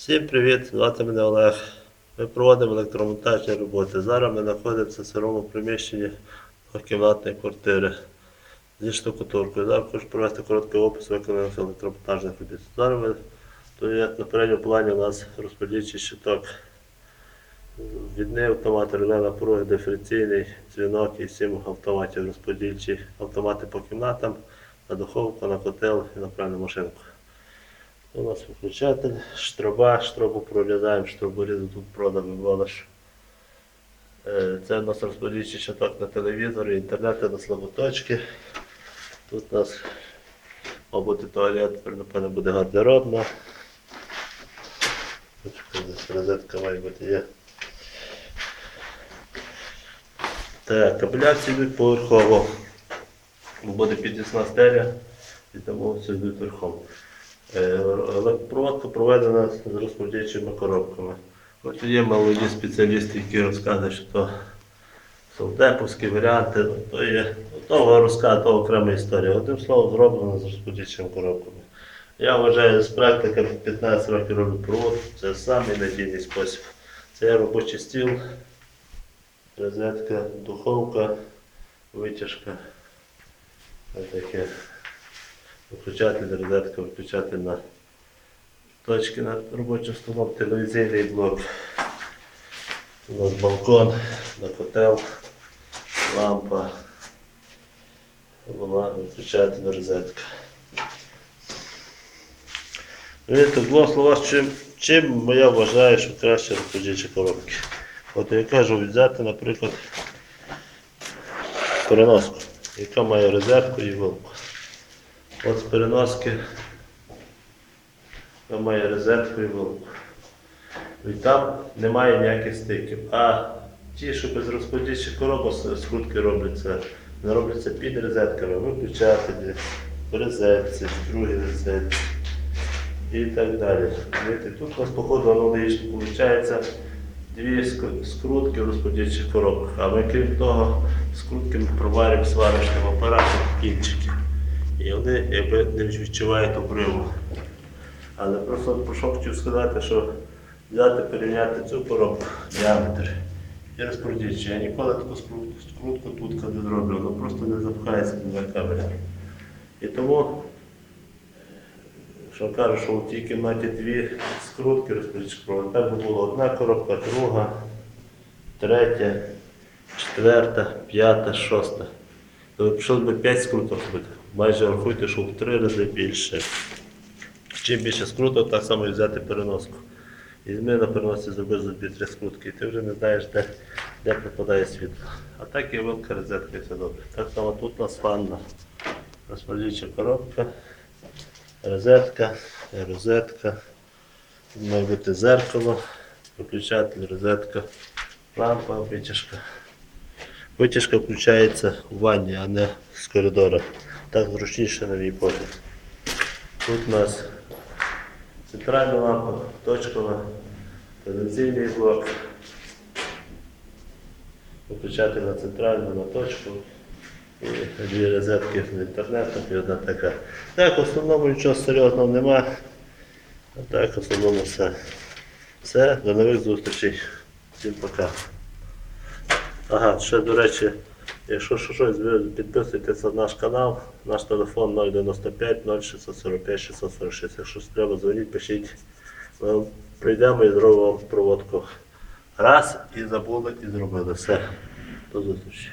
Всім привіт! Звати мене Олег. Ми проводимо електромонтажні роботи. Зараз ми знаходимося в сирому приміщенні двокімнатної квартири зі штукатуркою. Зараз хочу провести короткий опис виконаних електромонтажних робіт. Зараз ми, то є на передньому плані у нас розподільчий щиток. Відний автомат, реле напруги, диференційний, дзвінок і сім автоматів розподільчі автомати по кімнатам, на духовку, на котел і на пральну машинку. У нас виключатель, штроба, штробу прорізаємо, штробу різу тут продано вилаш. Це у нас розподільчий щиток на телевізорі, інтернет на слаботочки. Тут у нас, мабуть, туалет, тепер, напевно, буде гардеробна. Розетка має бути є. Так, кабеляції йдуть поверхово. Буде підвісна стеля і тому все йдуть верхом. Е, Проводка проведена з розподільчими коробками. От є молоді спеціалісти, які розказують, що то совдеповські варіанти, ну, то є того розказу, то окрема історія. Одним словом, зроблено з розподільчими коробками. Я вважаю, з практики 15 років роблю провод, це самий спосіб. Це робочий стіл, розетка, духовка, витяжка. Таке. Виключатель, розетка, виключатель на точки над робочим столом, телевізійний блок. У нас балкон, на котел, лампа, була виключатель, розетка. Видите, в двох словах, чим, чим я вважаю, що краще розподільчі коробки. От я кажу, взяти, наприклад, переноску, яка має розетку і вилку. От з переноски має розетку і вилку. І там немає ніяких стиків. А ті, що без розподільчих коробок скрутки робляться, не робляться під розетками, виключателі, в розетці, в розетці і так далі. Тут у нас походу аналогічно виходить дві скрутки в розподільчих коробках, а ми крім того, скрутки ми проварюємо сварочним апаратом кінчики. І вони якби не відчувають обриву. Але просто про що хотів сказати, що взяти, порівняти цю коробку, діаметр і розподільчі. Я ніколи таку скрутку, тут не зроблю, воно просто не запхається на камеру. І тому, що кажу, що в тій кімнаті дві скрутки розподільчі коробки, так би було одна коробка, друга, третя, четверта, п'ята, шоста. То пішли би 5 скруток робити. Майже рахуйте, що в три рази більше. Чим більше скруток, так само і взяти переноску. Візьми на переносці, зроби за 2-3 скрутки, і ти вже не знаєш, де, де пропадає світло. А так є велика розетка і все добре. Так само тут у нас ванна. Розподільча коробка, розетка, розетка. Тут має бути зеркало, виключатель, розетка, лампа, витяжка. Витяжка включається у ванні, а не з коридора. Так зручніше на мій погляд. Тут у нас центральна лампа, точкова, телевізійний блок. Виключатель на центральну, на точку. І дві розетки з інтернетом і одна така. Так, в основному нічого серйозного нема. А так, в основному все. Все, до нових зустрічей. Всім пока. Ага, ще до речі, якщо щось, ви підписуйтесь на наш канал, наш телефон 095 0645 646. Якщо треба, дзвоніть, пишіть. Ми прийдемо і зробимо вам проводку. Раз і забули, і зробили. Все. До зустрічі.